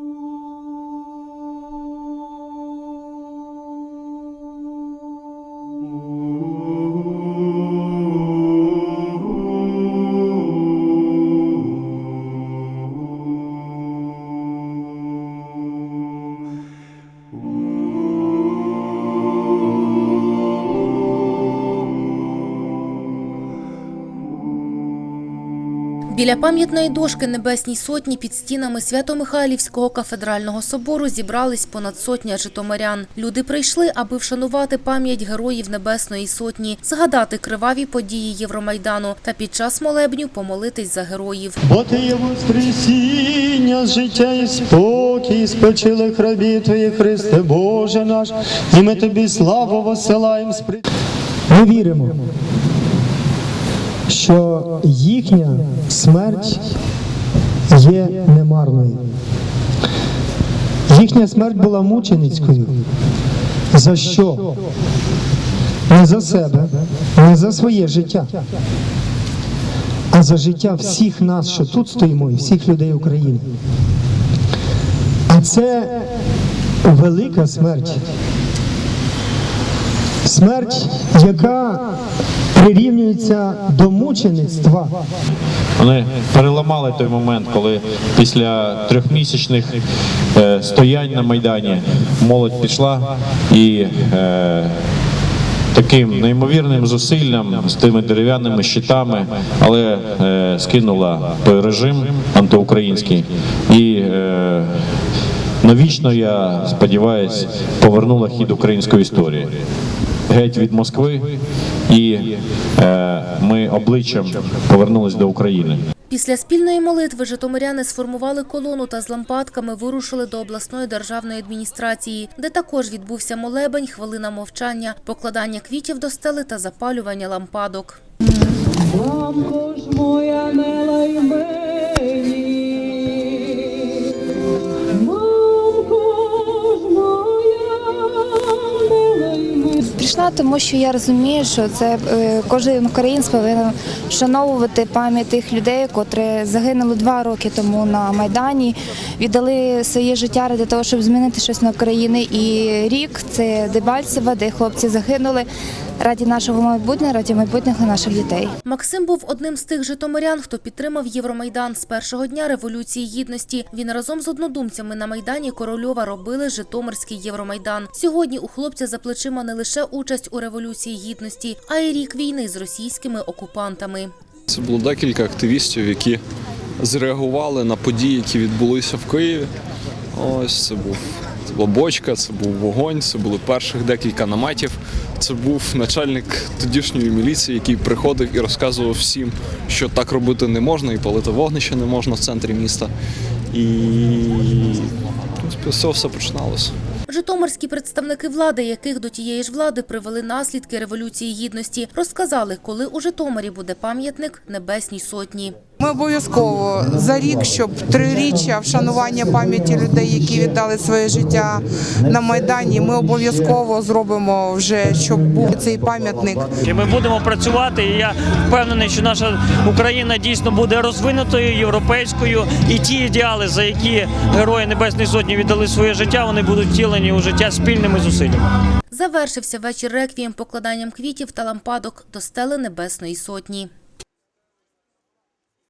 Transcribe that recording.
Ooh. Біля пам'ятної дошки Небесній Сотні під стінами Свято-Михайлівського кафедрального собору зібрались понад сотня житомирян. Люди прийшли, аби вшанувати пам'ять героїв Небесної Сотні, згадати криваві події Євромайдану та під час молебню помолитись за героїв. Бо ти є воскресіння, життя і спокій, спочилих рабів Твоїх, Христе Боже наш, і ми Тобі славу посилаємо. Ми віримо, що їхня смерть є немарною. Їхня смерть була мученицькою. За що? Не за себе, не за своє життя а за життя всіх нас, що тут стоїмо, і всіх людей України. А це велика смерть. Смерть, яка прирівнюється до мучеництва. Вони переламали той момент, коли після трьохмісячних е, стоянь на Майдані молодь пішла і е, таким неймовірним зусиллям з тими дерев'яними щитами, але е, скинула режим антиукраїнський і е, навічно, я сподіваюся, повернула хід української історії. Геть від Москви, і е, ми обличчям повернулись до України. Після спільної молитви житомиряни сформували колону та з лампадками вирушили до обласної державної адміністрації, де також відбувся молебень, хвилина мовчання, покладання квітів до стели та запалювання лампадок. Мамко ж моя мила й Прийшла, тому що я розумію, що це е, кожен українець повинен вшановувати пам'ять тих людей, котрі загинули два роки тому на майдані, віддали своє життя ради того, щоб змінити щось на Україні. І рік це Дебальцева, де хлопці загинули раді нашого майбутнього, раді майбутнього наших дітей. Максим був одним з тих житомирян, хто підтримав Євромайдан з першого дня Революції Гідності. Він разом з однодумцями на Майдані Корольова робили Житомирський Євромайдан. Сьогодні у хлопця за плечима не лише участь у Революції Гідності, а й рік війни з російськими окупантами. Це було декілька активістів, які зреагували на події, які відбулися в Києві. Ось це був це була бочка, це був вогонь, це були перших декілька наметів. Це був начальник тодішньої міліції, який приходив і розказував всім, що так робити не можна, і палити вогнище не можна в центрі міста. І з цього все починалося. Житомирські представники влади, яких до тієї ж влади привели наслідки Революції Гідності, розказали, коли у Житомирі буде пам'ятник Небесній Сотні. Ми обов'язково за рік, щоб триріччя вшанування пам'яті людей, які віддали своє життя на майдані. Ми обов'язково зробимо вже, щоб був цей пам'ятник. Ми будемо працювати. І я впевнений, що наша Україна дійсно буде розвинутою європейською, і ті ідеали, за які герої Небесної Сотні віддали своє життя, вони будуть втілені у життя спільними зусиллями. Завершився вечір реквієм покладанням квітів та лампадок до стели Небесної Сотні.